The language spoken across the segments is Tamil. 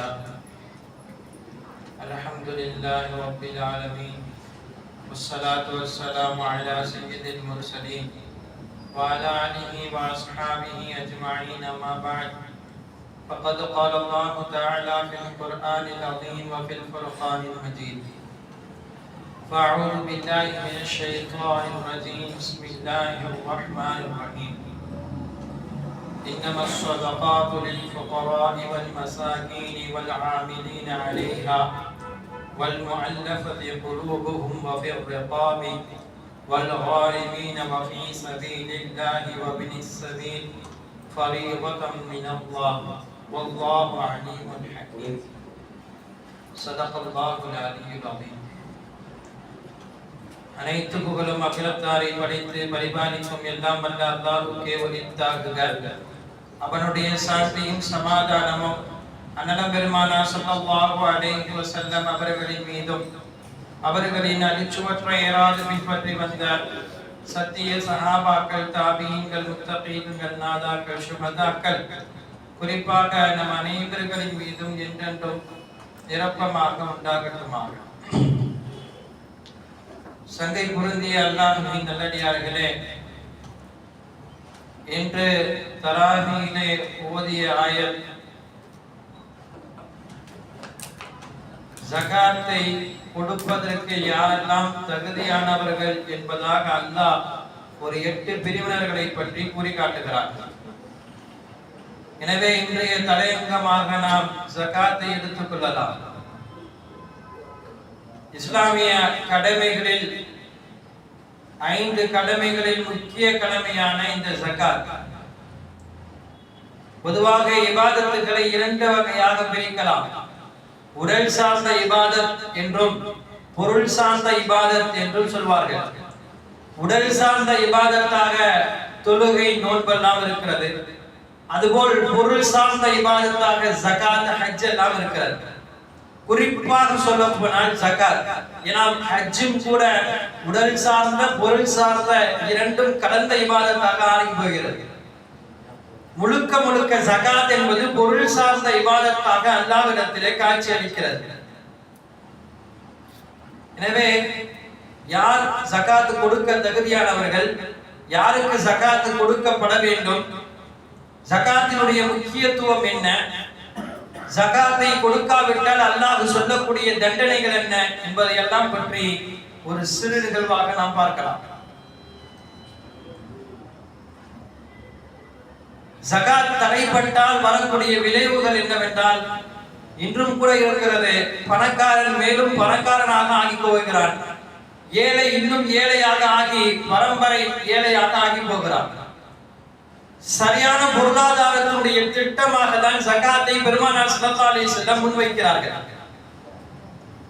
لله الحمد لله رب العالمين والصلاة والسلام على سيد المرسلين وعلى آله وأصحابه أجمعين أما بعد. فقد قال الله تعالى في القرآن العظيم وفي الفرقان المجيد فأعوذ بالله من الشيطان الرجيم بسم الله الرحمن الرحيم إنما الصدقات للفقراء والمساكين والعاملين عليها والمؤلفة قلوبهم وفي الرقاب والغارمين وفي سبيل الله وابن السبيل فريضة من الله والله عليم حكيم صدق الله العلي العظيم அனைத்து புகழும் அகிலத்தாரை படைத்து பரிபாலிக்கும் எல்லாம் வல்ல அல்லாஹ்வுக்கே உரித்தாகுக அவனுடைய சாந்தியும் சமாதானமும் அண்ணலம் பெருமானா ஸல்லல்லாஹு அலைஹி வஸல்லம் அவர்களின் மீதும் அவர்களின் அடிச்சுவற்ற ஏறாது பின்பற்றி வந்தார். சத்திய சகாபாக்கள் தாபியங்கள் முத்தகீன்கள் நாதாக்கள் சுமதாக்கள் குறிப்பாக நம் அனைவர்களின் மீதும் என்றென்றும் நிரப்பமாக உண்டாகட்டுமாக. சங்கை பொருந்திய அல்லாஹுவின் நல்லடியார்களே என்று தராகியிலே ஓதிய ஆயர் ஜகாத்தை கொடுப்பதற்கு யாரெல்லாம் தகுதியானவர்கள் என்பதாக அல்லாஹ் ஒரு எட்டு பிரிவினர்களை பற்றி கூறி காட்டுகிறார் எனவே இன்றைய தலையங்கமாக நாம் ஜகாத்தை எடுத்துக் கொள்ளலாம். இஸ்லாமிய கடமைகளில் ஐந்து கடமைகளில் முக்கிய கடமையான இந்த ஜகாத் பொதுவாக இபாதத்துகளை இரண்டு வகையாக பிரிக்கலாம். உடல் சார்ந்த இபாதத் என்றும் பொருள் சார்ந்த இபாதத் என்றும் சொல்வார்கள். உடல் சார்ந்த இபாதத்தாக தொழுகை நோன்பெல்லாம் இருக்கிறது. அதுபோல் பொருள் சார்ந்த இபாதத்தாக ஜகாத் ஹஜ் எல்லாம் இருக்கிறது. குறிப்பாக சொல்ல போனால் ஜகாத் ஏன்னா ஹஜ்ஜும் கூட உடல் சார்ந்த பொருள் சார்ந்த இரண்டும் கலந்த இபாதத்தாக ஆகி போகிறது. முழுக்க முழுக்க ஜகாத் என்பது பொருள் சார்ந்த இபாதத்தாக அல்லாவிடத்திலே காட்சி அளிக்கிறது. எனவே யார் சகாத்து கொடுக்க தகுதியானவர்கள் யாருக்கு சகாத்து கொடுக்கப்பட வேண்டும் ஜகாத்தினுடைய முக்கியத்துவம் என்ன ஜகாத்தை கொடுக்காவிட்டால் அல்லாஹ் சொல்லக்கூடிய தண்டனைகள் என்ன என்பதை எல்லாம் பற்றி ஒரு சிறு நிகழ்வாக நாம் பார்க்கலாம். ஜகாத் தடைப்பட்டால் வரக்கூடிய விளைவுகள் என்னவென்றால் இன்றும் கூட இருக்கிறது. பணக்காரன் மேலும் பணக்காரனாக ஆகி போகிறான். ஏழை இன்னும் ஏழையாக ஆகி பரம்பரை ஏழையாக ஆகி போகிறான். சரியான பொருளாதாரத்தினுடைய திட்டமாக தான் ஜகாத்தை பெருமானார் ஸல்லல்லாஹு செல்ல முன்வைக்கிறார்கள்.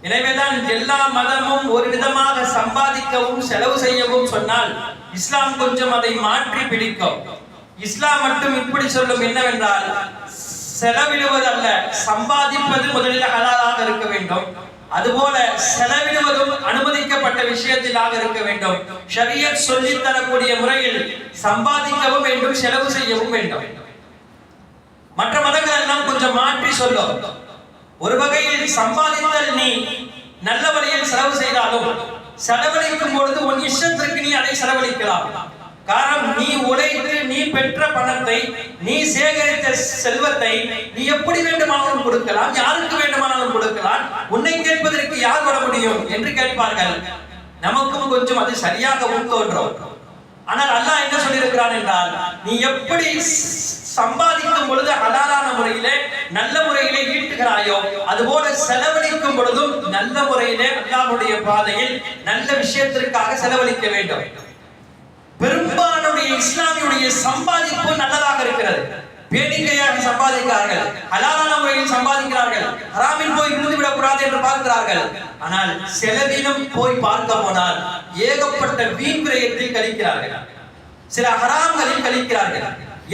எனவேதான் எல்லா மதமும் ஒரு விதமாக சம்பாதிக்கவும் செலவு செய்யவும் சொன்னால் இஸ்லாம் கொஞ்சம் அதை மாற்றி பிடிக்கும். இஸ்லாம் மட்டும் இப்படி சொல்லும் என்னவென்றால் செலவிடுவது அல்ல சம்பாதிப்பது முதலில் ஹலாலாக இருக்க வேண்டும். அதுபோல செலவிடுவதும் அனுமதிக்கப்பட்ட விஷயத்திலாக இருக்க வேண்டும். ஷரியத் சொல்லி தரக்கூடிய முறையில் சம்பாதிக்கவும் வேண்டும் செலவு செய்யவும் வேண்டும். மற்ற மதங்கள் எல்லாம் கொஞ்சம் மாற்றி சொல்லும். ஒரு வகையில் சம்பாதித்தல் நீ நல்ல வழியில் செலவு செய்தாலும் செலவழிக்கும் பொழுது உன் இஷ்டத்திற்கு நீ அதை செலவழிக்கலாம். காரணம் நீ உழைத்து நீ பெற்ற பணத்தை நீ சேகரித்த செல்வத்தை நீ எப்படி வேண்டுமானாலும் கொடுக்கலாம் யாருக்கு வேண்டுமானாலும் கொடுக்கலாம் உன்னை கேட்பதற்கு யார் வர முடியும் என்று கேட்பார்கள். நமக்கும் கொஞ்சம் அது சரியாகவும் தோன்றும். ஆனால் அல்லாஹ் என்ன சொல்லியிருக்கிறான் என்றால் நீ எப்படி சம்பாதிக்கும் பொழுது ஹலாலான முறையிலே நல்ல முறையிலே ஈட்டுகிறாயோ அதுபோல செலவழிக்கும் பொழுதும் நல்ல முறையிலே அல்லாவுடைய பாதையில் நல்ல விஷயத்திற்காக செலவழிக்க வேண்டும். பெரும்பாலுடைய இஸ்லாமியுடைய சம்பாதிப்பு நல்லதாக இருக்கிறது. வேடிக்கையாக சம்பாதிக்கிறார்கள். அலாதான முறையில் சம்பாதிக்கிறார்கள். ஹராமில் போய் விழுந்துவிடக் விடக்கூடாது என்று பார்க்கிறார்கள். ஆனால் செலவினம் போய் பார்க்க போனால் ஏகப்பட்ட வீண் விரயத்தில் கழிக்கிறார்கள். சில ஹராம்களில் கழிக்கிறார்கள்.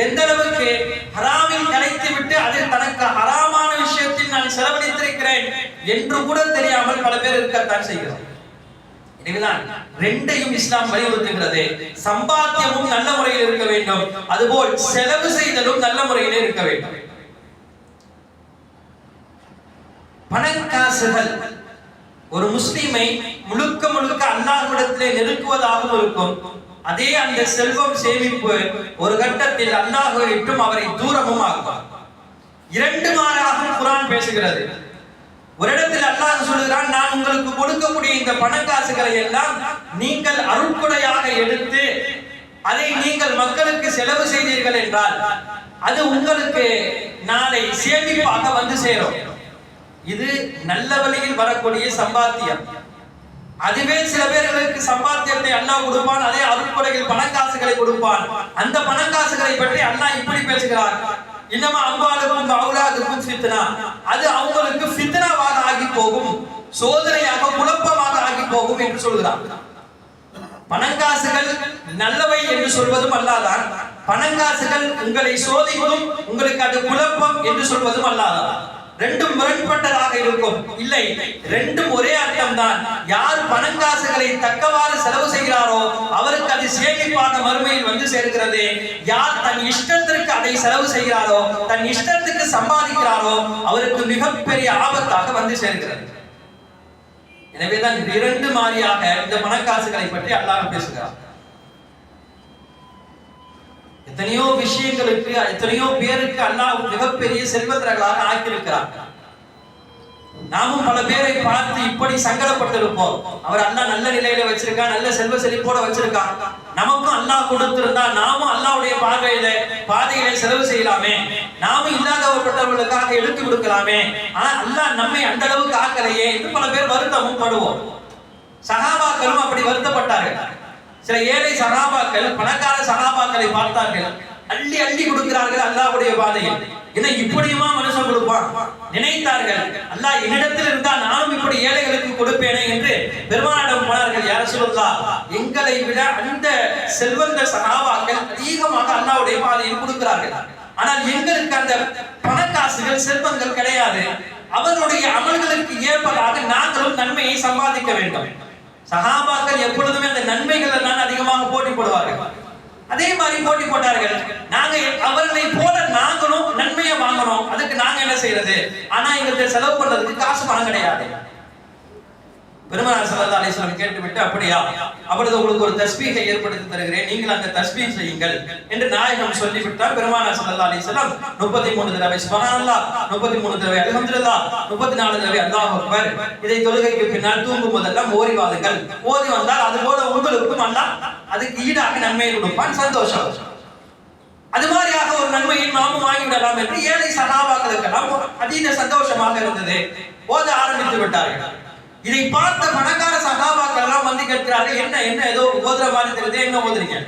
எந்த அளவுக்கு ஹராமில் கலைத்து விட்டு அதில் தனக்கு ஹராமான விஷயத்தில் நான் செலவழித்திருக்கிறேன் என்று கூட தெரியாமல் பல பேர் இருக்கத்தான் செய்கிறோம். ரெண்டையும் இஸ்லாம் வலியுறுத்துகிறது. சம்பாத்தியமும் நல்ல முறையில் இருக்க வேண்டும். அதுபோல் செலவு செய்தலும் நல்ல முறையில் இருக்க வேண்டும். பணக்காசுகள் ஒரு முஸ்லிமை முழுக்க முழுக்க அல்லாஹ்விடத்திலே நெருக்குவதாகவும் இருக்கும். அதே அந்த செல்வம் சேமிப்பு ஒரு கட்டத்தில் அல்லாஹ்வை விட்டும் அவரை தூரமும் ஆகுவார் இரண்டு மாறாக குரான் பேசுகிறது. ஒரு இடத்தில் அல்லாஹ் சொல்லுகிறான் நான் உங்களுக்கு கொடுக்கக்கூடிய இந்த பணக்காசுகளை எல்லாம் நீங்கள் அருட்கொடையாக எடுத்து அதை நீங்கள் மக்களுக்கு செலவு செய்தீர்கள் என்றால் அது உங்களுக்கு நாளை சேமிப்பாக வந்து சேரும். இது நல்ல வழியில் வரக்கூடிய சம்பாத்தியம். அதுவே சில பேர்களுக்கு சம்பாத்தியத்தை அல்லாஹ் கொடுப்பான் அதே அருட்கொடையில் பணக்காசுகளை கொடுப்பான். அந்த பணக்காசுகளை பற்றி அல்லாஹ் இப்படி பேசுகிறார் இன்னமா அம்பாளுக்கும் அவுலாதுக்கும் ஃபித்னா அது அவங்களுக்கு ஃபித்னாவாக ஆகி போகும். சோதனையாக குழப்பமாக ஆகி போகும் என்று சொல்கிறார் பணங்காசுகள் நல்லவை என்று சொல்வதும் அல்லாதான். பணங்காசுகள் உங்களை சோதிக்கும் உங்களுக்கு அது குழப்பம் என்று சொல்வதும் அல்லாதான். ரெண்டும் முரண்பட்டதாக இருக்கும். இல்லை ரெண்டும் ஒரே அர்த்தம் தான் யார் பணங்காசுகளை தக்கவாறு செலவு செய்கிறாரோ அவருக்கு அது சேமிப்பான மறுமையில் வந்து சேர்க்கிறது. யார் தன் இஷ்டத்திற்கு அதை செலவு செய்கிறாரோ தன் இஷ்டத்துக்கு சம்பாதிக்கிறாரோ அவருக்கு மிகப்பெரிய ஆபத்தாக வந்து சேர்க்கிறது. எனவேதான் இரண்டு மாறியாக இந்த பணக்காசுகளை பற்றி அல்லாஹ் பேசுகிறார். எத்தனையோ விஷயங்களுக்கு எத்தனையோ பேருக்கு அல்லாஹ் மிகப்பெரிய செல்வந்தர்களாக ஆக்கியிருக்கிறார் நாமும் பல பேரை பார்த்து இப்படி சங்கடப்பட்டிருப்போம். அவர் அண்ணா நல்ல நிலையில வச்சிருக்கா நல்ல செல்வ செழிப்போட வச்சிருக்கா. நமக்கும் அல்லாஹ் கொடுத்திருந்தா நாமும் அல்லாவுடைய பார்வையில பாதையில செலவு செய்யலாமே. நாமும் இல்லாதவர்களுக்காக எடுத்து கொடுக்கலாமே. ஆனா அல்லாஹ் நம்மை அந்த அளவுக்கு ஆக்கலையே என்று பல பேர் வருத்தமும் படுவோம். சகாபாக்களும் அப்படி வருத்தப்பட்டார்கள். சில ஏழை சனாபாக்கள் பணக்கார சனாபாக்களை பார்த்தார்கள். அள்ளி அள்ளி கொடுக்கிறார்கள் அல்லாவுடைய பாதையில். என்ன இப்படியுமா மனுஷன் கொடுப்பான்? நினைத்தார்கள். அல்லாஹ் என்னிடத்தில் இருந்தால் நானும் இப்படி ஏழைகளுக்கு கொடுப்பேனே என்று பெருமானிடம் போனார்கள். யார சொல்லா எங்களை விட அந்த செல்வந்த சனாபாக்கள் அதிகமாக அல்லாவுடைய பாதையில் கொடுக்கிறார்கள். ஆனால் எங்களுக்கு அந்த பணக்காசுகள் செல்வங்கள் கிடையாது. அவர்களுடைய அமல்களுக்கு ஏற்பதாக நாங்களும் நன்மையை சம்பாதிக்க வேண்டும். சகாபாக்கள் எப்பொழுதுமே அந்த நன்மைகளை தான் அதிகமாக போட்டி போடுவார்கள். அதே மாதிரி போட்டி போட்டார்கள். நாங்க அவர்களை போல நாங்களும் நன்மையை வாங்கணும். அதுக்கு நாங்க என்ன செய்யறது? ஆனா எங்களுக்கு செலவு பண்றதுக்கு காசு பணம் கிடையாது. பெருமனார் சல்லா அலிஸ்லாம் கேட்டுவிட்டு அப்படியா? அப்பொழுது உங்களுக்கு ஒரு தஸ்பீகை ஏற்படுத்தி தருகிறேன். நீங்கள் அந்த தஸ்பீக் செய்யுங்கள் என்று நாயகம் சொல்லிவிட்டார் பெருமானார் சல்லா அலிஸ்லாம் முப்பத்தி மூணு தடவை சுபஹானல்லாஹ் முப்பத்தி மூணு தடவை அல்ஹம்துலில்லாஹ் முப்பத்தி நாலு தடவை அல்லாஹ் அக்பர். இதை தொழுகைக்கு பின்னால் தூங்கும் போதெல்லாம் ஓதி வாதுங்கள் ஓதி வந்தால் அது போல உங்களுக்கும் அல்லாஹ் அதுக்கு ஈடாக நன்மையை கொடுப்பான் சந்தோஷம். அது மாதிரியாக ஒரு நன்மையை நாமும் வாங்கிவிடலாம் என்று ஏழை சகாபாக்களுக்கெல்லாம் அதீத சந்தோஷமாக இருந்தது. ஓத ஆரம்பித்து விட்டார்கள். இதை பார்த்த பணக்கார சகாபாக்கள் எல்லாம் வந்து கேட்கிறார்கள் என்ன என்ன ஏதோ ஓதுற மாதிரி தெரியுது என்ன ஓதுறீங்க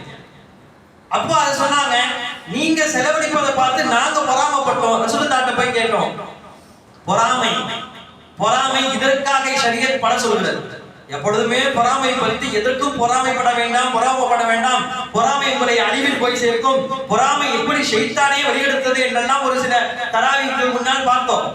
அப்போ அதை சொன்னாங்க நீங்க செலவழிப்பதை பார்த்து நாங்க பொறாமப்பட்டோம். ரசூலுல்லாஹ்ட்ட போய் கேட்டோம் பொறாமை பொறாமை இதற்காக ஷரியத் பட சொல்கிறது. எப்பொழுதுமே பொறாமை பற்றி எதற்கும் பொறாமைப்பட வேண்டாம் பொறாமப்பட வேண்டாம். பொறாமை உங்களை அழிவில் போய் சேர்க்கும். பொறாமை எப்படி செய்தானே வழியெடுத்தது என்றெல்லாம் ஒரு சில தராவிக்கு முன்னால் பார்த்தோம்.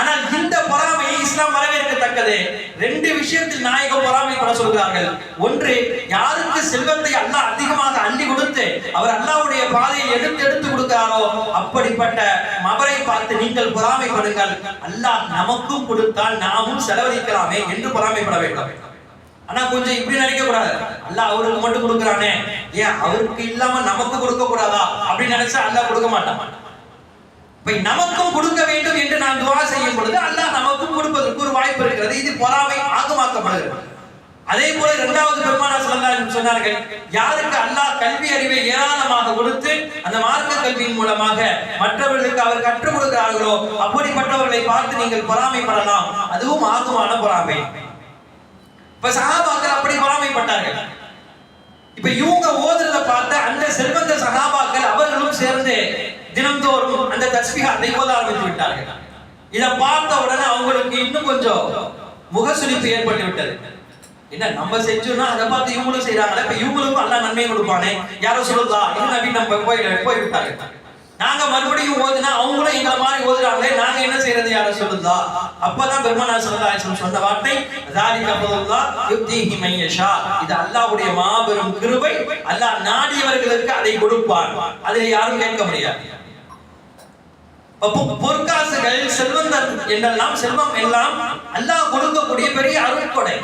ஆனால் இந்த பொறாமையை இஸ்லாம் வரவேற்கத்தக்கது. ரெண்டு விஷயத்தில் பொறாமை பட சொல்கிறார்கள். ஒன்று யாருக்கு செல்வத்தை அல்லாஹ் அதிகமாக அள்ளி கொடுத்து அவர் அல்லாவுடைய பாதையை எடுத்து எடுத்து கொடுக்கிறாரோ அப்படிப்பட்ட மபரை பார்த்து நீங்கள் பொறாமைப்படுங்கள். அல்லாஹ் நமக்கும் கொடுத்தால் நாமும் செலவழிக்கலாமே என்று பொறாமைப்பட வேண்டும். ஆனா கொஞ்சம் இப்படி நினைக்க கூடாது அல்லாஹ் அவருக்கு மட்டும் கொடுக்குறானே. ஏன் அவருக்கு இல்லாம நமக்கு கொடுக்க கூடாதா அப்படின்னு நினைச்சா அல்லாஹ் கொடுக்க மாட்டான். இப்போ நமக்கும் கொடுக்க வேண்டும் என்று நான் துவா செய்யும் பொழுது அல்லாஹ் நமக்கும் கொடுப்பதற்கு ஒரு வாய்ப்பு இருக்கிறது. இது பொறாமை ஆகமாக்கப்படுகிறது அதே போல இரண்டாவது பெருமானா ஸல்லல்லாஹு சொன்னார்கள் யாருக்கு அல்லாஹ் கல்வி அறிவை ஏராளமாக கொடுத்து அந்த மார்க்க கல்வியின் மூலமாக மற்றவர்களுக்கு அவர் கற்றுக் கொடுக்கிறார்களோ அப்படிப்பட்டவர்களை பார்த்து நீங்கள் பொறாமைப்படலாம். அதுவும் ஆகமான பொறாமை. இப்ப சகாபாக்கள் அப்படி பொறாமைப்பட்டார்கள். இப்ப இவங்க ஓதுறத பார்த்த அந்த செல்வந்த சகாபாக்கள் அவர்களும் சேர்ந்து தினம்தோறும் அந்த தஸ்பிகாத்தை ஓத ஆரம்பித்து விட்டார்கள். இதை பார்த்த உடனே அவங்களுக்கு இன்னும் கொஞ்சம் முகசுலிப்பு ஏற்பட்டு விட்டது என்ன நம்ம செஞ்சோம்னா அதை பார்த்து இவங்களும் செய்யறாங்களே இப்ப இவங்களுக்கும் அல்லா நன்மை கொடுப்பானே. யாரோ சொல்லுதா இன்னும் நபி நம்ம போய் போய் விட்டாங்க நாங்க மறுபடியும் ஓதுனா அவங்களும் இந்த மாதிரி ஓதுறாங்களே நாங்க என்ன செய்யறது யாரோ சொல்லுதா அப்பதான் பெருமானா சொல்லதாசன் சொன்ன வார்த்தை தாரிக் அப்பதுல்லா யுக்திஹி மையஷா இது அல்லாவுடைய மாபெரும் கிருபை. அல்லாஹ் நாடியவர்களுக்கு அதை கொடுப்பான். அதை யாரும் கேட்க முடியாது. பொற்காசுகள் செல்வந்தர் என்றெல்லாம் செல்வம் எல்லாம் அல்லாஹ் கொடுக்கக்கூடிய பெரிய அருட்கொடை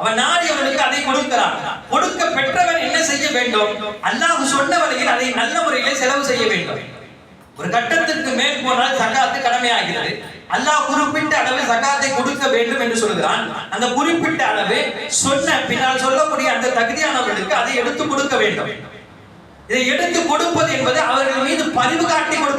அவன் நாடி அவனுக்கு அதை கொடுக்கிறான். கொடுக்க பெற்றவன் என்ன செய்ய வேண்டும்? அல்லாஹ் சொன்ன வழியில் அதை நல்ல முறையிலே செலவு செய்ய வேண்டும். ஒரு கட்டத்திற்கு மேல் போனால் சக்காத்து கடமையாகிறது. அல்லாஹ் குறிப்பிட்ட அளவு சக்காத்தை கொடுக்க வேண்டும் என்று சொல்கிறான் அந்த குறிப்பிட்ட அளவு சொன்ன பின்னால் சொல்லக்கூடிய அந்த தகுதியானவர்களுக்கு அதை எடுத்து கொடுக்க வேண்டும். இதை எடுத்து கொடுப்பது என்பது அவர்கள் மீது பதிவு காட்டி கொடுக்க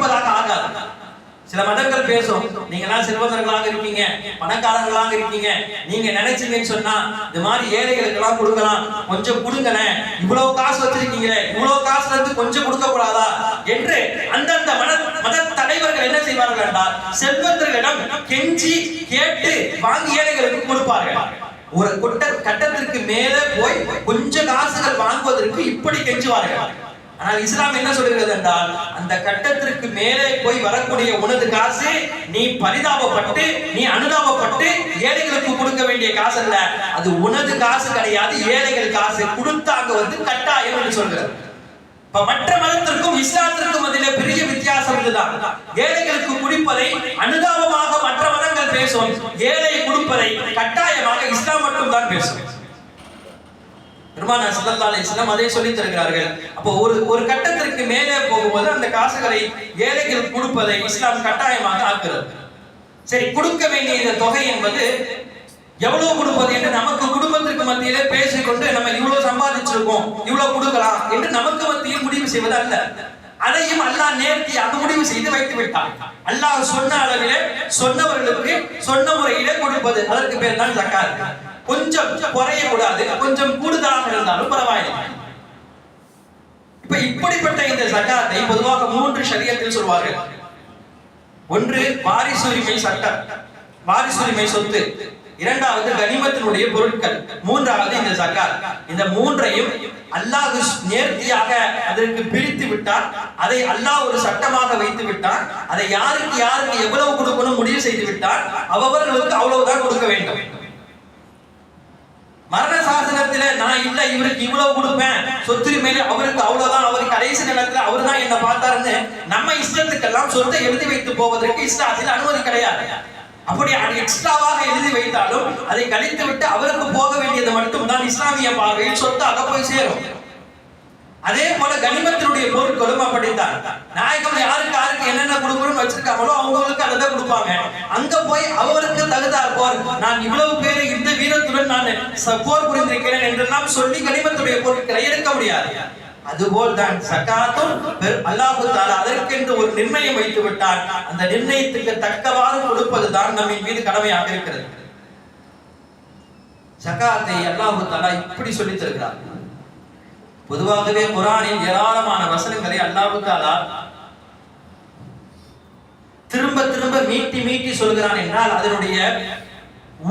சில மதங்கள் பேசும். நீங்க எல்லாம் செல்வந்தர்களாக இருக்கீங்க பணக்காரர்களாக இருக்கீங்க. நீங்க நினைச்சீங்கன்னு சொன்னா இந்த மாதிரி ஏழைகளுக்கு எல்லாம் கொடுக்கலாம். கொஞ்சம் கொடுங்களேன் இவ்வளவு காசு வச்சிருக்கீங்களே. இவ்வளவு காசுல இருந்து கொஞ்சம் கொடுக்க கூடாதா என்று அந்தந்த மத மத தலைவர்கள் என்ன செய்வார்கள் என்றால் செல்வந்தர்களிடம் கெஞ்சி கேட்டு வாங்கி ஏழைகளுக்கு கொடுப்பார்கள். ஒரு கொட்ட கட்டத்திற்கு மேலே போய் கொஞ்சம் காசுகள் வாங்குவதற்கு இப்படி கெஞ்சுவார்கள். ஆனால் இஸ்லாம் என்ன சொல்கிறது என்றால் அந்த கட்டத்திற்கு மேலே போய் வரக்கூடிய உனது காசு நீ பரிதாபப்பட்டு நீ அனுதாபப்பட்டு ஏழைகளுக்கு கொடுக்க வேண்டிய காசு அல்ல. அது உனது காசு கிடையாது ஏழைகள் காசு கொடுத்தாங்க வந்து கட்டாயம் என்று சொல்கிறது. இப்ப மற்ற மதத்திற்கும் இஸ்லாத்திற்கும் அதிலே பெரிய வித்தியாசம் இதுதான். ஏழைகளுக்கு குடிப்பதை அனுதாபமாக மற்ற மதங்கள் பேசும் ஏழை கொடுப்பதை கட்டாயமாக இஸ்லாம் மட்டும் தான் பேசும். பெருமான ஸல்லல்லாஹு அலைஹி அதே அதை சொல்லி தருகிறார்கள். அப்போ ஒரு ஒரு கட்டத்திற்கு மேலே போகும்போது அந்த காசுகளை ஏழைகள் கொடுப்பதை இஸ்லாம் கட்டாயமாக ஆக்குறது. சரி கொடுக்க வேண்டிய இந்த தொகை என்பது எவ்வளவு கொடுப்பது என்று நமக்கு குடும்பத்திற்கு மத்தியிலே பேசிக்கொண்டு நம்ம இவ்வளவு சம்பாதிச்சிருக்கோம் இவ்வளவு கொடுக்கலாம் என்று நமக்கு மத்தியில் முடிவு செய்வது அல்ல. அதையும் அல்லாஹ் நேர்த்தி அது முடிவு செய்து வைத்து விட்டான். அல்லாஹ் சொன்ன அளவிலே சொன்னவர்களுக்கு சொன்ன முறையிலே கொடுப்பது. அதற்கு பேர் தான் ஜக்காத். கொஞ்சம் குறைய கூடாது. கொஞ்சம் கூடுதலாக இருந்தாலும் பரவாயில்லை. இப்ப இப்படிப்பட்ட இந்த சட்டத்தை பொதுவாக மூன்று சரியத்தில் சொல்வார்கள். ஒன்று வாரிசுரிமை சட்டம். வாரிசுரிமை சொத்து. இரண்டாவது கனிமத்தினுடைய பொருட்கள். மூன்றாவது இந்த சக்கார் இந்த மூன்றையும் அல்லாஹ் நேர்த்தியாக அதற்கு பிரித்து விட்டார் அதை அல்லாஹ் ஒரு சட்டமாக வைத்து விட்டார் அதை யாருக்கு யாருக்கு எவ்வளவு கொடுக்கணும் முடிவு செய்து விட்டார் அவர்களுக்கு அவ்வளவுதான் கொடுக்க வேண்டும். மரண சாசனத்துல நான் இல்ல இவருக்கு இவ்வளவு கொடுப்பேன். சொத்துரிமையில அவருக்கு அவ்வளவுதான். அவருக்கு கடைசி நேரத்துல அவரு தான் என்ன பார்த்தாருன்னு நம்ம இஷ்டத்துக்கெல்லாம் சொத்தை எழுதி வைத்து போவதற்கு இஸ்லாத்தில் அனுமதி கிடையாது. அப்படி எக்ஸ்ட்ராவாக எழுதி வைத்தாலும் அதை கழித்து விட்டு அவருக்கு போக வேண்டியது மட்டும்தான் இஸ்லாமிய பார்வையில் அதை போய் சேரும். அதே போல கனிமத்தினுடைய பொருட்களும் அப்படித்தான். நாயகம் யாருக்கு யாருக்கு என்னென்ன கொடுக்கணும்னு வச்சிருக்காங்களோ அவங்களுக்கு அதை தான் கொடுப்பாங்க. அங்க போய் அவருக்கு தகுதார் போர். நான் இவ்வளவு பேரு இந்த வீரத்துடன் நான் ச- போர் புரிந்திருக்கிறேன் என்றெல்லாம் சொல்லி கனிமத்துடைய பொருட்களை எடுக்க முடியாது. அதுபோல் தான் சக்காத்தும் அல்லாஹு தாலா அதற்கென்று ஒரு நிர்ணயம் வைத்து விட்டார் அந்த நிர்ணயத்துக்கு தக்கவாறு கொடுப்பது தான் நம்மின் மீது கடமையாக இருக்கிறது. சக்காத்தை அல்லாஹு தாலா இப்படி சொல்லி தருகிறார். பொதுவாகவே குரானின் ஏராளமான வசனங்களை அல்லாஹு தாலா திரும்ப திரும்ப மீட்டி மீட்டி சொல்கிறான் என்றால் அதனுடைய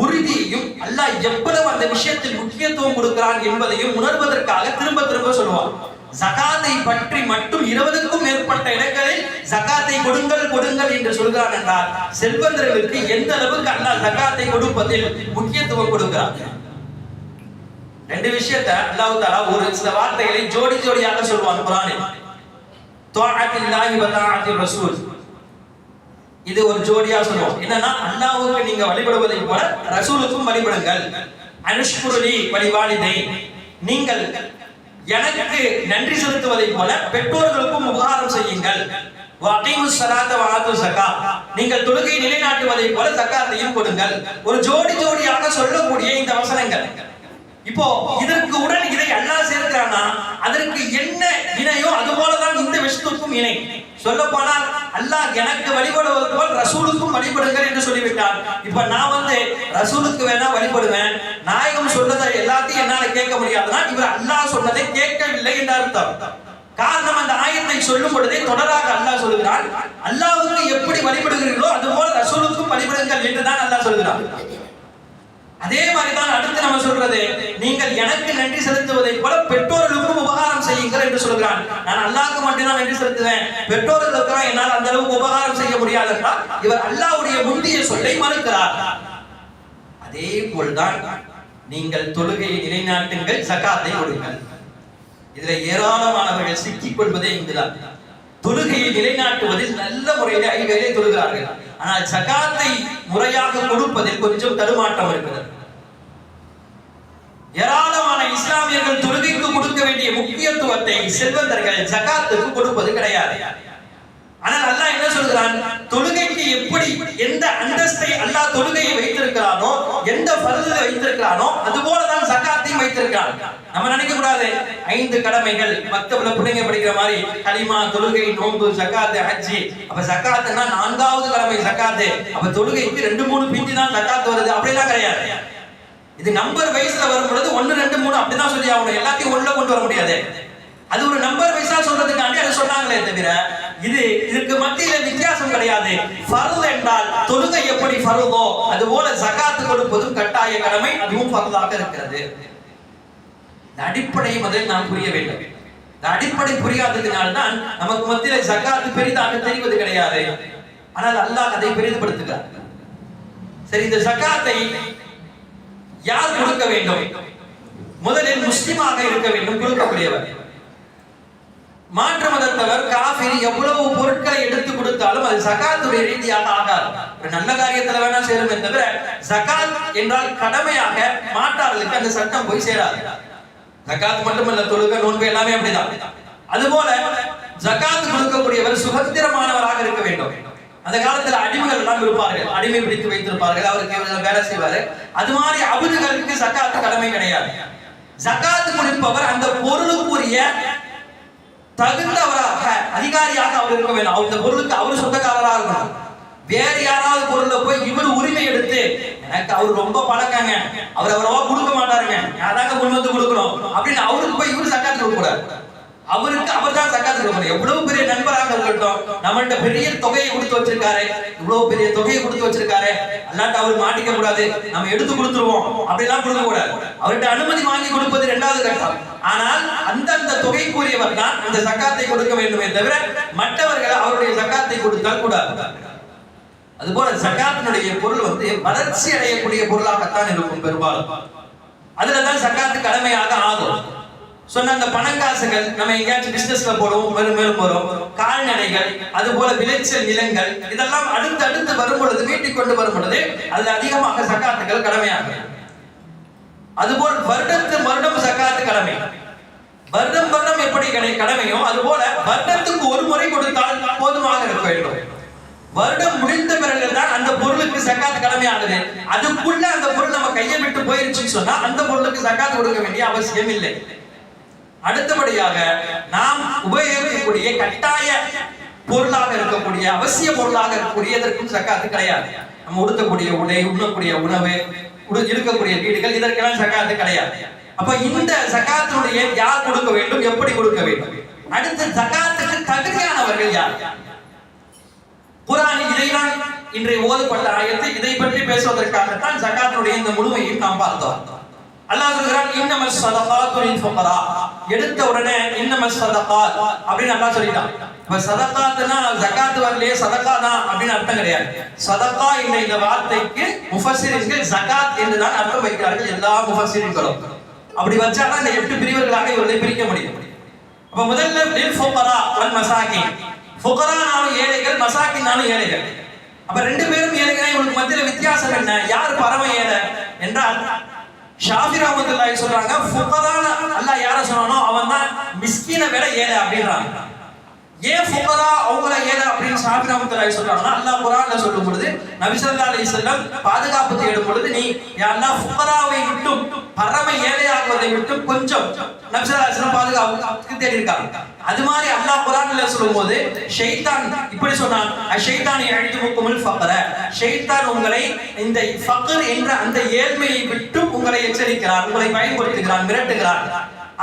உறுதியையும் அல்லாஹ் எவ்வளவு அந்த விஷயத்தில் முக்கியத்துவம் கொடுக்கிறான் என்பதையும் உணர்வதற்காக திரும்ப திரும்ப சொல்லுவான். ஜகாத்தை பற்றி மட்டும் இருபதுக்கும் மேற்பட்ட இடங்களில் ஜகாத்தை கொடுங்கள் கொடுங்கள் என்று சொல்கிறான் என்றால் செல்வந்தர்களுக்கு எந்த அளவுக்கு அல்லாஹ் ஜகாத்தை கொடுப்பதில் முக்கியத்துவம் கொடுக்கிறான்? ரெண்டு விஷயத்தை அல்லாஹ் தஆலா ஒரு சில வார்த்தைகளை ஜோடி ஜோடியாக சொல்வான் குர்ஆனில். துஆத்தில்லாஹி வ தாஅத்திர் ரசூல். இது ஒரு ஜோடியா சொல்லுவோம். என்னன்னா அல்லாஹ்வுக்கு நீங்க வழிபடுவதை போல ரசூலுக்கும் வழிபடுங்கள். அனுஷ்குருலி வழிபாடிதை நீங்கள் எனக்கு நன்றி செலுத்துவதை போல பெற்றோர்களுக்கும் உபகாரம் செய்யுங்கள். நீங்கள் தொழுகையை நிலைநாட்டுவதை போல தக்காத்தையும் கொடுங்கள். ஒரு ஜோடி ஜோடியாக சொல்லக்கூடிய இந்த வசனங்கள். இப்போ இதற்கு உடன் இதை அல்லாஹ் சேர்க்கிறானா அதற்கு என்ன இணையோ அது போலதான் இந்த விஷயத்துக்கும் இணை. சொல்ல போனால் அல்லாஹ் எனக்கு வழிபடுவது போல் ரசூலுக்கும் வழிபடுங்கள் என்று சொல்லிவிட்டார். இப்ப நான் வந்து ரசூலுக்கு வேணா வழிபடுவேன். நாயகம் சொன்னதை எல்லாத்தையும் என்னால கேட்க முடியாதுன்னா இவர் அல்லாஹ் சொன்னதை கேட்கவில்லை என்று அர்த்தம். காரணம் அந்த ஆயத்தை சொல்லும் பொழுதே தொடராக அல்லாஹ் சொல்கிறான் அல்லாவுக்கு எப்படி வழிபடுகிறீர்களோ அதுபோல ரசூலுக்கும் வழிபடுங்கள் என்று தான் அல்லாஹ் சொல்கிறான். அதே மாதிரிதான் அடுத்து நம்ம சொல்றது நீங்கள் எனக்கு நன்றி செலுத்துவதை போல பெற்றோர்களுக்கும் உபகாரம் செய்யுங்கள் என்று சொல்கிறான். நான் அல்லாஹ்க்கு மட்டும்தான் நன்றி செலுத்துவேன். பெற்றோர்களுக்கு என்னால் அந்த அளவுக்கு உபகாரம் செய்ய முடியாது என்றால் இவர் அல்லாஹ்வுடைய முந்திய சொல்லை மறுக்கிறார். அதே போல்தான் நீங்கள் தொழுகையை நிலைநாட்டுங்கள் சகாத்தை கொடுங்கள். இதுல ஏராளமானவர்கள் சிக்கிக் கொள்வதே இங்குதான் தொழுகையை நிலைநாட்டுவதில் நல்ல முறையில் ஐவேளை தொழுகிறார்கள். ஆனால் ஜகாத்தை முறையாக கொடுப்பதில் கொஞ்சம் தடுமாற்றம் இருக்கிறது. ஏராளமான இஸ்லாமியர்கள் தொழுகைக்கு கொடுக்க வேண்டிய முக்கியத்துவத்தை செல்வந்தர்கள் ஜகாத்துக்கு கொடுப்பது கிடையாது. ஆனால் அல்லாஹ் என்ன சொல்கிறான்? தொழுகைக்கு எப்படி எந்த அந்தஸ்தை அல்லாஹ் தொழுகையை வைத்திருக்கிறானோ எந்த பருதை வைத்திருக்கிறானோ அது போலதான் சக்காத்தையும் வைத்திருக்கிறான். நம்ம நினைக்க கூடாது ஐந்து கடமைகள். மக்தப்ல பிள்ளைங்க படிக்கிற மாதிரி களிமா தொழுகை நோன்பு சக்காத்து ஹஜ்ஜி. அப்ப சக்காத்துனா நான்காவது கடமை சக்காத்து. அப்ப தொழுகைக்கு ரெண்டு மூணு பிஞ்சு தான் சக்காத்து வருது. அப்படிலாம் கிடையாது. இது நம்பர் வயசுல வரும் பொழுது ஒன்னு ரெண்டு மூணு அப்படிதான் சொல்லி ஆகணும். எல்லாத்தையும் உள்ள கொண்டு வர முடியாது. அது ஒரு நம்பர் வயசா சொல்றதுக்காண்டி அதை சொன்னாங்களே தவிர இது இதற்கு மத்தியில வித்தியாசம் கிடையாது. ஃபர்து என்றால் தொழுகை எப்படி ஃபர்தோ அது போல ஜகாத்து கொடுப்பதும் கட்டாய கடமை அதுவும் ஃபர்தாக இருக்கிறது. இந்த அடிப்படையை முதலில் நாம் புரிய வேண்டும். இந்த அடிப்படை புரியாததுனால தான் நமக்கு மத்தியில ஜகாத்து பெரிதாக தெரிவது கிடையாது. ஆனால் அல்லாஹ் அதை பெரிதுபடுத்துகிறார். சரி இந்த சகாத்தை யார் கொடுக்க வேண்டும்? முதலில் முஸ்லிமாக இருக்க வேண்டும் கொடுக்கக்கூடியவர். மாற்று மதத்தவர் காஃபிர் எவ்வளவு பொருட்களை எடுத்து கொடுத்தாலும் அது சகாத்துடைய ரீதியாக ஆகாது. ஒரு நல்ல காரியத்துல வேணா சேரும் தவிர சகாத் என்றால் கடமையாக மாற்றார்களுக்கு அந்த சட்டம் போய் சேராது. ஜகாத் மட்டுமல்ல தொழுக நோன்பு எல்லாமே அப்படிதான். அதுபோல ஜகாத் கொடுக்கக்கூடியவர் சுதந்திரமானவராக இருக்க வேண்டும். அந்த காலத்துல அடிமைகள் எல்லாம் இருப்பார்கள். அடிமை பிடித்து வைத்திருப்பார்கள். அவருக்கு வேலை செய்வாரு. அது மாதிரி அபுதுகளுக்கு ஜகாத்து கடமை கிடையாது. ஜகாத்து கொடுப்பவர் அந்த பொருளுக்குரிய தகுந்தவராக அதிகாரியாக அவர் இருக்க வேண்டும். அவர் இந்த பொருளுக்கு அவர் சொந்தக்காரராக இருக்கணும். வேற யாராவது பொருளை போய் இவர் உரிமை எடுத்து எனக்கு அவர் ரொம்ப பழக்கங்க. அவர் அவ்வளவா கொடுக்க மாட்டாருங்க. யாராங்க கொண்டு வந்து கொடுக்கணும். அப்படின்னு அவருக்கு போய் இவர் சக்காத்து கொடுக்க கூடாது அவருக்கு அவர் தான் சக்காத்து கொடுக்கணும் எவ்வளவு பெரிய நண்பராக இருக்கட்டும் நம்மள்ட்ட பெரிய தொகையை கொடுத்து வச்சிருக்காரு. இவ்வளவு பெரிய தொகையை கொடுத்து வச்சிருக்காரு. அல்லாட்ட அவர் மாட்டிக்க கூடாது. நம்ம எடுத்து கொடுத்துருவோம். அப்படிலாம் கொடுக்க கூடாது. அவர்கிட்ட அனுமதி வாங்கி கொடுப்பது இரண்டாவது கட்டம். ஆனால் அந்தந்த தொகைக்குரியவர் தான் அந்த சக்காத்தை கொடுக்க வேண்டுமே தவிர மற்றவர்கள் அவருடைய சக்காத்தை கொடுத்தால் கூடாது. அதுபோல சக்காத்தினுடைய பொருள் வந்து வளர்ச்சி அடையக்கூடிய பொருளாகத்தான் இருக்கும் பெரும்பாலும். அதுலதான் சக்காத்து கடமையாக ஆகும். சொன்ன அந்த பணக்காசுகள் நம்ம எங்கேயாச்சும் பிசினஸ்ல போடுவோம் மேலும் மேலும் வரும். கால்நடைகள் அது போல விளைச்சல் நிலங்கள் இதெல்லாம் அடுத்து அடுத்து வரும் பொழுது வீட்டுக்கு கொண்டு வரும் பொழுது அதுல அதிகமாக சக்காத்துகள் கடமையாகும். அதுபோல் வருடத்து வருடம் சக்காத்து கடமை. வருடம் வருடம் எப்படி கடை கடமையோ அதுபோல வருடத்துக்கு ஒரு முறை கொடுத்தால் போதுமாக இருக்க வேண்டும். வருடம் முடிந்த பிறகு தான் அந்த பொருளுக்கு சக்காத்து கடமையானது. அதுக்குள்ள அந்த பொருள் நம்ம கையை விட்டு போயிருச்சுன்னு சொன்னா அந்த பொருளுக்கு சக்காத்து கொடுக்க வேண்டிய அவசியம் இல்லை அடுத்தபடியாக நாம் உபயோகிக்கக்கூடிய கட்டாய பொருளாக இருக்கக்கூடிய அவசிய பொருளாக இருக்கக்கூடிய எதற்கும் சக்காத்து கிடையாது. நம்ம உடுத்தக்கூடிய உடை உண்ணக்கூடிய உணவு இருக்கக்கூடிய வீடுகள் இதற்கெல்லாம் சக்காத்து கிடையாது. அப்ப இந்த சக்காத்தினுடைய யார் கொடுக்க வேண்டும்? எப்படி கொடுக்க வேண்டும்? அடுத்து சக்காத்துக்கு தகுதியானவர்கள் யார்? குரானில் இதைதான் இன்றைய ஓதப்பட்ட ஆயத்தை இதை பற்றி பேசுவதற்காகத்தான் சக்காத்தினுடைய இந்த முழுமையும் நாம் பார்த்தோம். அல்லாஹ் சொல்கிறான் இன்னமல் சதகாத்துரின் ஃபுகரா. எடுத்த உடனே இன்னம சதகா அப்படின்னு அல்லாஹ் சொல்லிட்டான். இப்ப சதகாத்துனா ஜகாத்து வரலையே சதகா தான் அப்படின்னு அர்த்தம் கிடையாது. சதகா என்ற இந்த வார்த்தைக்கு முஃபஸ்ஸிரின்கள் ஜகாத் என்று தான் அர்த்தம் வைக்கிறார்கள் எல்லா முஃபஸ்ஸிரின்களும். அப்படி வச்சாதான் இந்த எட்டு பிரிவர்களாக இவர்களை பிரிக்க முடியும். அப்ப முதல்ல லில் ஃபுகரா வல் மசாகின். ஃபுகரானாலும் ஏழைகள் மசாக்கினாலும் ஏழைகள். அப்ப ரெண்டு பேரும் ஏழைகள் இவங்களுக்கு மத்தியில வித்தியாசம் என்ன? யார் பரம ஏழை? என்றால் ஷாஃபி ரஹ்மத்துல்லாஹி சொல்றாங்க ஃபுகரான அல்லாஹ் யார சொன்னானோ அவன் தான் மிஸ்கீன விட ஏழை அப்படின்றாங்க. ஏன் ஃபுகரா அவங்கள ஏல அப்படின்னு சாபி ரஹ்மத்துல்லாஹி சொல்றாங்கன்னா அல்லாஹ் குரான்ல சொல்லும் பொழுது நபிசல்லா அலி செல்லம் பாதுகாப்பு தேடும் பொழுது நீ யாருன்னா ஃபுகராவை விட்டும் பரம ஏழையாகுவதை விட்டும் கொஞ்சம் நபிசல்லா ஸல்லல்லாஹு அலைஹி பாதுகாப்பு தேடி இருக்காங்க அது மாதிரி அல்லாஹ் குர்ஆன்ல சொல்லும்போது ஷைத்தான் இப்படி சொன்னான் ஷைத்தான் அழித்து முக்குமல் ஃபக்கர ஷைத்தான் உங்களை இந்த ஃபக்கர் என்ற அந்த ஏழ்மையை விட்டும் உங்களை எச்சரிக்கிறான் உங்களை பயன்படுத்துகிறான் மிரட்டுகிறான்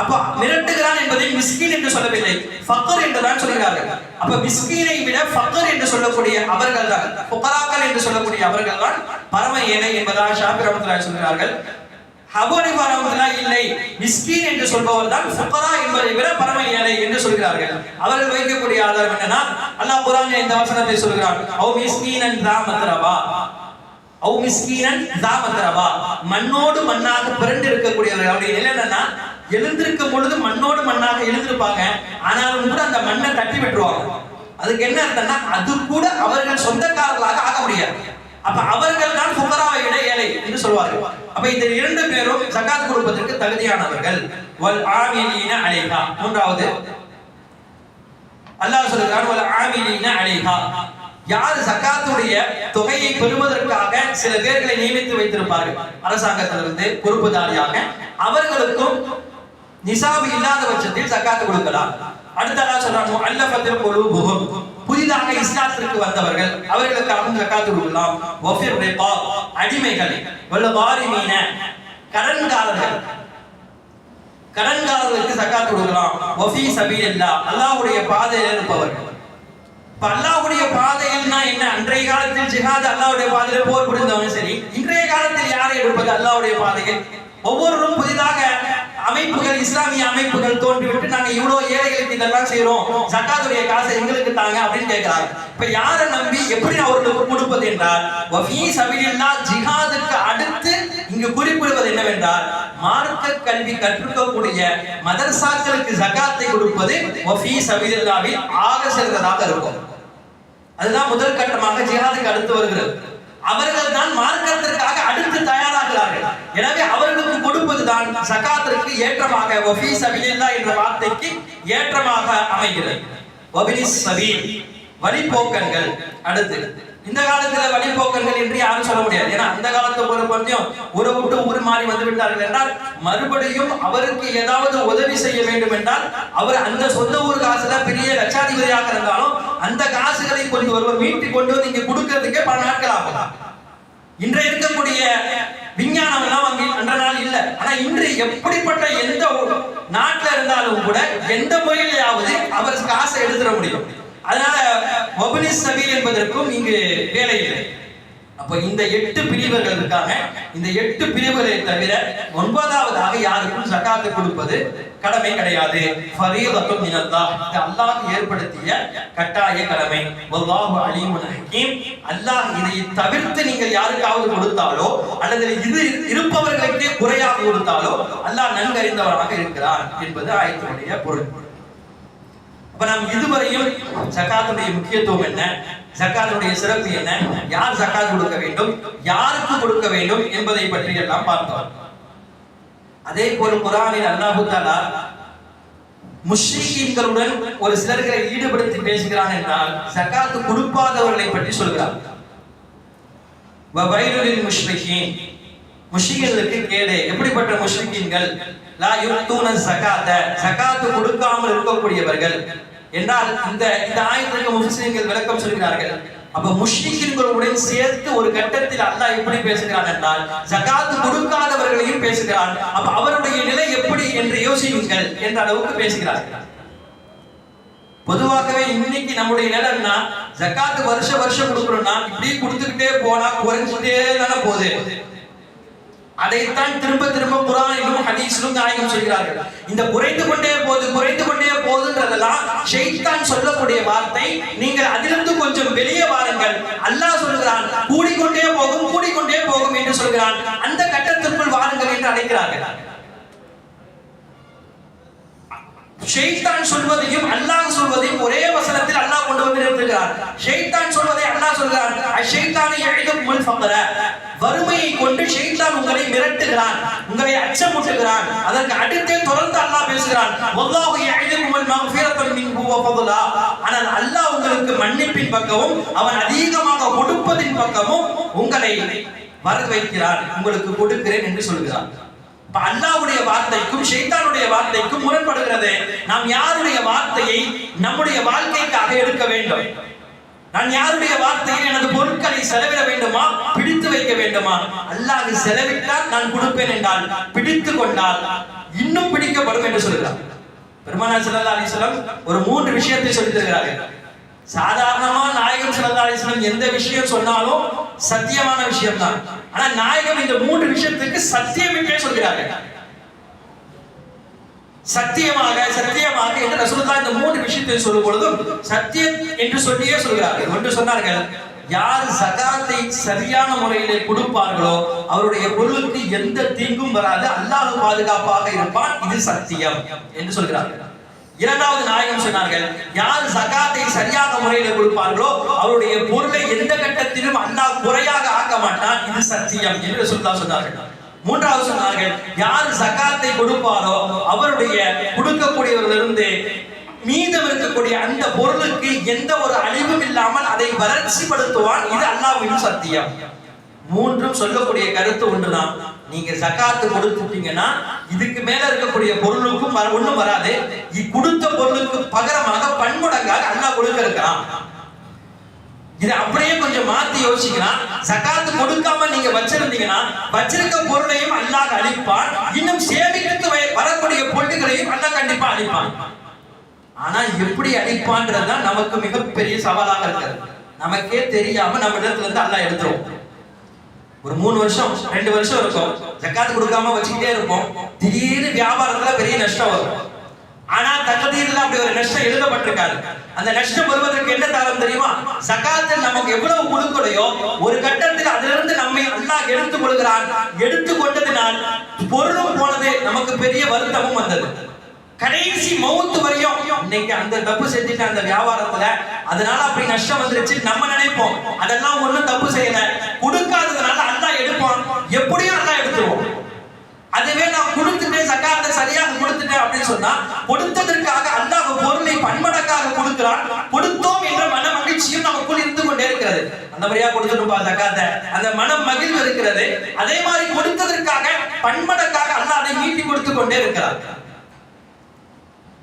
அப்ப மிரட்டுகிறான் என்பதை மிஸ்கின் என்று சொல்லவில்லை. ஃபக்கர் என்று தான் சொல்கிறார்கள். அப்ப மிஸ்கினை விட ஃபக்கர் என்று சொல்லக்கூடிய அவர்கள் தான் புகராக்கள் என்று சொல்லக்கூடிய அவர்கள் தான் பரம ஏழை என்பதாக ஷாபி ரஹ்மத்துல்லாஹி சொல்கிறார்கள். ஹபோனி பரமத்துலா இல்லை. மிஸ்கின் என்று சொல்பவர் தான் ஃபுகரா என்பதை விட பரம ஏழை என்று சொல்கிறார்கள். அவர்கள் வைக்கக்கூடிய ஆதாரம் என்னன்னா அல்லாஹ் குர்ஆனில் இந்த வசனத்தை சொல்கிறார் ஓ மிஸ்கீனன் ராமத்ரபா அவு மிஸ்கீனன் தாமத்ரபா மண்ணோடு மண்ணாக பிறண்டு இருக்கக்கூடியவர்கள் அப்படி நிலை என்னன்னா எழுந்திருக்கும் பொழுது மண்ணோடு மண்ணாக எழுந்திருப்பாங்க. ஆனாலும் கூட அந்த மண்ணை தட்டி விட்டுருவாங்க. அதுக்கு என்ன அர்த்தம்னா அது கூட அவர்கள் சொந்தக்காரர்களாக ஆக முடியாது. அப்ப அவர்கள் தான் புகராவை விட ஏழை என்று சொல்வார்கள். அப்ப இந்த இரண்டு பேரும் சக்காத் குடும்பத்திற்கு தகுதியானவர்கள். வல் ஆமிலீன அலைஹா. மூன்றாவது. அல்லாஹ் சொல்லுகிறான் வல் ஆமிலீன அலைஹா. யார் சக்காத்துடைய தொகையை பெறுவதற்காக சில பேர்களை நியமித்து வைத்திருப்பார்கள்? அரசாங்கத்திலிருந்து பொறுப்புதாரியாக. அவர்களுக்கும் நிசாபு இல்லாத பட்சத்தில் சக்காத்து கொடுக்கலாம். அடுத்த அல்லாஹ் சொல்றாங்க அல்லஃபத்தில் குலூபுஹும். புதிதாக இஸ்லாத்திற்கு வந்தவர்கள் அவர்களுக்காகவும் சக்காத்து கொடுக்கலாம். வஃபிர் ரிகாப் அடிமைகள் வாரி மீன கடன்காரர்கள். கடன்காரர்களுக்கு சக்காத்து கொடுக்கலாம். வஃபி சபீலில்லாஹ் அல்லாஹ்வுடைய பாதையில் இருப்பவர்கள். இப்ப அல்லாஹ்வுடைய பாதைகள்னா என்ன? அன்றைய காலத்தில் ஜிஹாத் அல்லாஹ்வுடைய பாதையில் போர் புரிந்தவங்க சரி இன்றைய காலத்தில் யாரை எடுப்பது அல்லாவுடைய பாதைகள்? ஒவ்வொருவரும் புதிதாக அமைப்புகள் இஸ்லாமிய அமைப்புகள் தோன்றிவிட்டு நாங்க இவ்வளவு ஏழைகளுக்கு இதெல்லாம் செய்யறோம் ஜக்காத்துடைய காசை எங்களுக்கு தாங்க அப்படின்னு கேட்கிறாங்க. இப்ப யாரை நம்பி எப்படி அவர்களுக்கு கொடுப்பது என்றால் வஃபீ சபீலில்லாஹ் ஜிஹாதுக்கு அடுத்து இங்கு குறிப்பிடுவது என்னவென்றால் மார்க்க கல்வி கற்றுக்கக்கூடிய மதரசாக்களுக்கு ஜகாத்தை கொடுப்பது வஃபீ சபீலில்லாஹ்வில் ஆக சிறந்ததாக இருக்கும். அதுதான் முதல் கட்டமாக ஜிஹாதுக்கு அடுத்து வருகிறது. அவர்கள் தான் மார்க்கத்திற்காக அடுத்து தயாராகிறார்கள். எனவே அவர்களுக்கு கொடுப்பதுதான் சகாத்திற்கு ஏற்றமாக வஃபீ சபீலில்லாஹ் என்ற வார்த்தைக்கு ஏற்றமாக அமைகிறது. வபினிஸ் சபீல் வழிபோக்கன்கள் அடுத்து இந்த காலத்துல வழிபோக்கர்கள் என்று யாரும் சொல்ல முடியாது. ஏன்னா அந்த காலத்து ஒரு கொஞ்சம் ஒரு விட்டு ஒரு மாறி வந்து விட்டார்கள் என்றால் மறுபடியும் அவருக்கு ஏதாவது உதவி செய்ய வேண்டும் என்றால் அவர் அந்த சொந்த ஊர் காசுல பெரிய லட்சாதிபதியாக இருந்தாலும் அந்த காசுகளை கொஞ்சம் ஒருவர் மீட்டு கொண்டு வந்து இங்க கொடுக்கறதுக்கே பல நாட்கள் ஆகும். இன்று இருக்கக்கூடிய விஞ்ஞானம் எல்லாம் அங்கே அன்ற நாள் இல்ல. ஆனா இன்று எப்படிப்பட்ட எந்த நாட்டுல இருந்தாலும் கூட எந்த முறையிலாவது அவர் காசை எடுத்துட முடியும். அதனால மொபிலிஸ் சபீல் என்பதற்கும் இங்கு வேலை இல்லை. அப்ப இந்த எட்டு பிரிவுகள் இருக்காங்க. இந்த எட்டு பிரிவுகளை தவிர ஒன்பதாவதாக யாருக்கும் சக்காத்து கொடுப்பது கடமை கிடையாது. ஃபரீதத்தும் மினல்லாஹ். இது அல்லாஹ் ஏற்படுத்திய கட்டாய கடமை. வல்லாஹு அலீமுன் ஹக்கீம். அல்லாஹ் இதை தவிர்த்து நீங்கள் யாருக்காவது கொடுத்தாலோ அல்லது இது இருப்பவர்களுக்கே குறையாக கொடுத்தாலோ அல்லாஹ் நன்கறிந்தவராக இருக்கிறார் என்பது ஆயத்தினுடைய பொருள். அப்ப நாம் இதுவரையும் ஜக்காத்துடைய முக்கியத்துவம் என்ன? ஜக்காத்துடைய சிறப்பு என்ன? யார் ஜக்காத் கொடுக்க வேண்டும்? யாருக்கு கொடுக்க வேண்டும் என்பதை பற்றி எல்லாம் பார்த்தோம். அதே போல குரானில் அல்லாஹு தாலா ஒரு சிலர்களை ஈடுபடுத்தி பேசுகிறான் என்றால் ஜக்காத்து கொடுக்காதவர்களை பற்றி சொல்கிறார். வபைலுலில் முஷ்ரிக்கீன் முஷ்ரிக்கீன்களுக்கு கேடு. எப்படிப்பட்ட முஷ்ரிக்கீன்கள் லா யுக்தூன ஜகாத ஜகாத்து கொடுக்காமல் இருக்கக்கூடியவர்கள். என்றால் இந்த இந்த ஆயத்திற்கு முஸ்லிம்கள் விளக்கம் சொல்கிறார்கள். அப்ப முஷ்ரிக்கின்களுடன் சேர்த்து ஒரு கட்டத்தில் அல்லாஹ் எப்படி பேசுகிறான் என்றால் ஜகாத்து கொடுக்காதவர்களையும் பேசுகிறான். அப்ப அவருடைய நிலை எப்படி என்று யோசியுங்கள் என்ற அளவுக்கு பேசுகிறார்கள். பொதுவாகவே இன்னைக்கு நம்முடைய நிலைன்னா ஜக்காத்து வருஷ வருஷம் கொடுக்கணும்னா இப்படி கொடுத்துக்கிட்டே போனா குறைஞ்சிட்டே தானே போகுது. அதைத்தான் திரும்ப திரும்ப குரானிலும் ஹதீஸிலும் நாயகம் சொல்கிறார்கள் இந்த குறைந்து கொண்டே போது குறைந்து கொண்டே போதுன்றதெல்லாம் ஷெய்தான் சொல்லக்கூடிய வார்த்தை. நீங்கள் அதிலிருந்து கொஞ்சம் வெளியே வாருங்கள். அல்லாஹ் சொல்கிறான் கூடிக்கொண்டே போகும் கூடிக்கொண்டே போகும் என்று சொல்கிறான். அந்த கட்டத்திற்குள் வாருங்கள் என்று அழைக்கிறார்கள். ஷெய்தான் சொல்வதையும் அல்லாஹ் சொல்வதையும் ஒரே வசனத்தில் அல்லாஹ் கொண்டு வந்து நிறுத்துகிறார். ஷெய்தான் சொல்வதை அல்லாஹ் சொல்கிறார் அஷைத்தானை எழுதும் முன் ஃபக்ர. வறுமையை கொண்டு ஷைத்தான் உங்களை மிரட்டுகிறான் உங்களை அச்சமூட்டுகிறான். அதற்கு அடுத்தே தொடர்ந்து அல்லாஹ் பேசுகிறான் ஆனால் அல்லாஹ் உங்களுக்கு மன்னிப்பின் பக்கமும் அவன் அதிகமாக கொடுப்பதின் பக்கமும் உங்களை வர வைக்கிறான் உங்களுக்கு கொடுக்கிறேன் என்று சொல்கிறான். அல்லாவுடைய வார்த்தைக்கும் ஷைத்தானுடைய வார்த்தைக்கும் முரண்படுகிறது. நாம் யாருடைய வார்த்தையை நம்முடைய வாழ்க்கைக்காக எடுக்க வேண்டும்? நான் யாருடைய வார்த்தையில் எனது பொருட்களை செலவிட வேண்டுமா? பிடித்து வைக்க வேண்டுமா? அல்லாஹ் செலவிட்டால் நான் கொடுப்பேன் என்றால் பிடித்து கொண்டால் இன்னும் பிடிக்கப்படும் என்று சொல்கிறார். பெருமானா ஸல்லல்லாஹு அலைஹி ஒரு மூன்று விஷயத்தை சொல்லி தருகிறார்கள் சாதாரணமா நாயகம் ஸல்லல்லாஹு அலைஹி எந்த விஷயம் சொன்னாலும் சத்தியமான விஷயம் தான் ஆனா நாயகம் இந்த மூன்று விஷயத்துக்கு சத்தியமிட்டே சொல்கிறார்கள். சத்தியமாக சத்தியமாக என்று ரசூலுல்லாஹ் இந்த மூன்று விஷயத்தை சொல்லும் பொழுதும் சத்தியம் என்று சொல்லியே சொல்கிறார்கள். ஒன்று சொன்னார்கள் யார் சகாத்தை சரியான முறையிலே கொடுப்பார்களோ அவருடைய பொருளுக்கு எந்த தீங்கும் வராது அல்லாஹ் பாதுகாப்பாக இருப்பான் இது சத்தியம் என்று சொல்கிறார்கள். இரண்டாவது நாயகம் சொன்னார்கள் யார் சகாத்தை சரியான முறையில கொடுப்பார்களோ அவருடைய பொருளை எந்த கட்டத்திலும் அல்லாஹ் குறையாக ஆக்க மாட்டான் இது சத்தியம் என்று சொல்லா சொன்னார்கள். மூன்றாவது சொன்னார்கள் யார் சகாத்தை கொடுப்பாரோ அவருடைய கொடுக்கக்கூடியவர்களிருந்து மீதம் இருக்கக்கூடிய அந்த பொருளுக்கு எந்த ஒரு அழிவும் இல்லாமல் அதை வளர்ச்சிப்படுத்துவான். இது அல்லாவின் சத்தியம். மூன்றும் சொல்லக்கூடிய கருத்து ஒன்றுதான். நீங்க சக்காத்து கொடுத்துட்டீங்கன்னா இதுக்கு மேல இருக்கக்கூடிய பொருளுக்கும் ஒண்ணும் வராது. கொடுத்த பொருளுக்கு பகரமாக பன்முடங்காக அல்லாஹ் கொடுக்க இருக்கிறான் இதை அப்படியே கொஞ்சம் மாத்தி யோசிக்கலாம் சகாத்து கொடுக்காம நீங்க வச்சிருந்தீங்கன்னா வச்சிருக்க பொருளையும் அல்லாஹ் அழிப்பான். இன்னும் சேமிக்கிறது வரக்கூடிய பொருட்களையும் அல்லாஹ் கண்டிப்பா அழிப்பான். ஆனா எப்படி அழிப்பான்றதுதான் நமக்கு மிகப்பெரிய சவாலாக இருக்கிறது. நமக்கே தெரியாம நம்ம இடத்துல இருந்து அல்லாஹ் எடுத்துரும். ஒரு மூணு வருஷம் ரெண்டு வருஷம் இருக்கும். ஜக்காத்து கொடுக்காம வச்சுக்கிட்டே இருப்போம். திடீர்னு வியாபாரத்துல பெரிய நஷ்டம் வரும். ஆனா தகுதியில் அப்படி ஒரு நஷ்டம் எழுதப்பட்டிருக்காரு அந்த நஷ்டம் வருவதற்கு என்ன காரணம் தெரியுமா? ஜக்காத்து நமக்கு எவ்வளவு கொடுக்கலையோ ஒரு கட்டத்தில் அதிலிருந்து நம்மை அல்லாஹ் எடுத்துக் கொள்கிறான். எடுத்து கொண்டதினால் பொருளும் போனது நமக்கு பெரிய வருத்தமும் வந்தது. கடைசி மௌத்து வரையும் இன்னைக்கு அந்த தப்பு செஞ்சுட்டு அந்த வியாபாரத்துல அதனால அப்படி நஷ்டம் வந்துருச்சு நம்ம நினைப்போம். அதெல்லாம் ஒண்ணும் தப்பு செய்யல. கொடுக்காததுனால அல்லா எடுப்போம் எப்படியும் அல்லா எடுத்துருவோம் அதுவே சரியாக கொடுத்துட்டேன் அப்படின்னு சொன்னா கொடுத்ததற்காக அல்லாஹ் பொருளை பன்மடங்காக கொடுக்கிறான். கொடுத்தோம் என்ற மன மகிழ்ச்சியும் நமக்குள் இருந்து கொண்டே இருக்கிறது. அந்த மாதிரியா கொடுத்துட்டுப்பா சக்காத்தை அந்த மனம் மகிழ்வு இருக்கிறது. அதே மாதிரி கொடுத்ததற்காக பன்மடங்காக அல்லாஹ் அதை மீட்டி கொடுத்து கொண்டே இருக்கிறார்.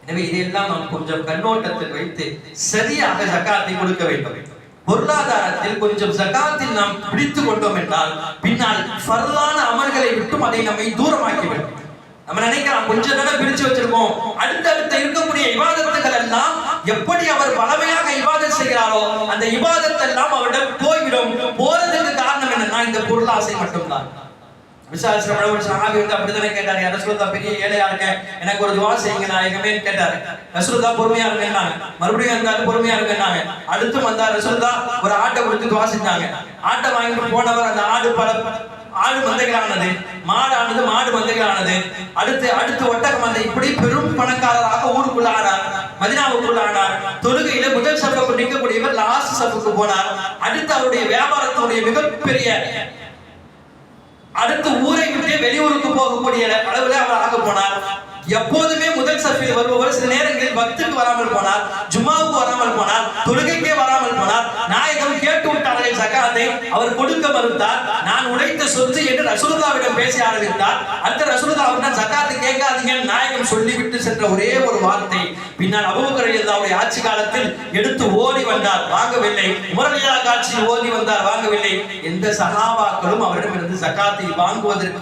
எனவே இதையெல்லாம் நாம் கொஞ்சம் கண்ணோட்டத்தில் வைத்து சரியாக ஜக்காத்தை கொடுக்க வேண்டும். பொருளாதாரத்தில் கொஞ்சம் ஜக்காத்தில் நாம் பிடித்து கொண்டோம் என்றால் பின்னால் ஃபர்லான அமல்களை விட்டும் அதை நம்மை தூரமாக்கிவிடும் நம்ம நினைக்கிறோம் கொஞ்சம் தானே பிரிச்சு வச்சிருக்கோம். அடுத்தடுத்த இருக்கக்கூடிய விவாதத்துகள் எல்லாம் எப்படி அவர் பலமையாக விவாதம் செய்கிறாரோ அந்த விவாதத்தெல்லாம் எல்லாம் அவரிடம் போய்விடும். போறதுக்கு காரணம் என்னன்னா இந்த பொருளாசை மட்டும்தான். விசாரிச்ச ஒரு சஹாபி வந்து அப்படித்தானே கேட்டாரு. "யா பெரிய ஏழையா இருக்கேன். எனக்கு ஒரு துவா செய்யுங்க நாயகமே கேட்டாரு. ரசூலுல்லாஹ் பொறுமையா இருக்கேன்னாங்க மறுபடியும் வந்தாரு பொறுமையா இருக்கேன்னாங்க அடுத்து வந்தார் ரசூலுல்லாஹ் ஒரு ஆட்டை கொடுத்து துவா செஞ்சாங்க. ஆட்டை வாங்கிட்டு போனவர் அந்த ஆடு பல ஆடு மந்தைகளானது மாடானது மாடு மந்தைகளானது. அடுத்து அடுத்து ஒட்டக மந்தை. இப்படி பெரும் பணக்காரராக ஊருக்குள்ள ஆனார் மதினாவுக்குள்ள ஆனார் தொழுகையில முதல் சப்புக்கு நிற்கக்கூடியவர் லாஸ்ட் சப்புக்கு போனார். அடுத்து அவருடைய வியாபாரத்தினுடைய மிகப்பெரிய அடுத்து ஊரை விட்டு வெளியூருக்கு போகக்கூடிய அளவுல அவர் ஆக போனார். எப்போதுமே முதல் சஃபில் வருபவர் சில நேரங்களில் பக்துக்கு வராமல் போனார் ஜும்மாவுக்கு வராமல் போனார் தொழுகைக்கே வராமல் போனார் நாயகம் கேட்டு விட்டார்கள் சகாத்தை அவர் கொடுக்க மறுத்தார். நான் உழைத்த சொத்து என்று ரசூலுல்லாவிடம் பேச ஆரம்பித்தார். அந்த ரசூலுல்லா அவரிடம் சகாத்து கேட்காதீங்க நாயகம் சொல்லிவிட்டு சென்ற ஒரே ஒரு வார்த்தை. பின்னால் அபுபக்கரை எல்லாவுடைய ஆட்சி காலத்தில் எடுத்து ஓடி வந்தார். வாங்கவில்லை. முரளியா காட்சியில் ஓடி வந்தார். வாங்கவில்லை. எந்த சகாபாக்களும் அவரிடமிருந்து சகாத்தை வாங்குவதற்கு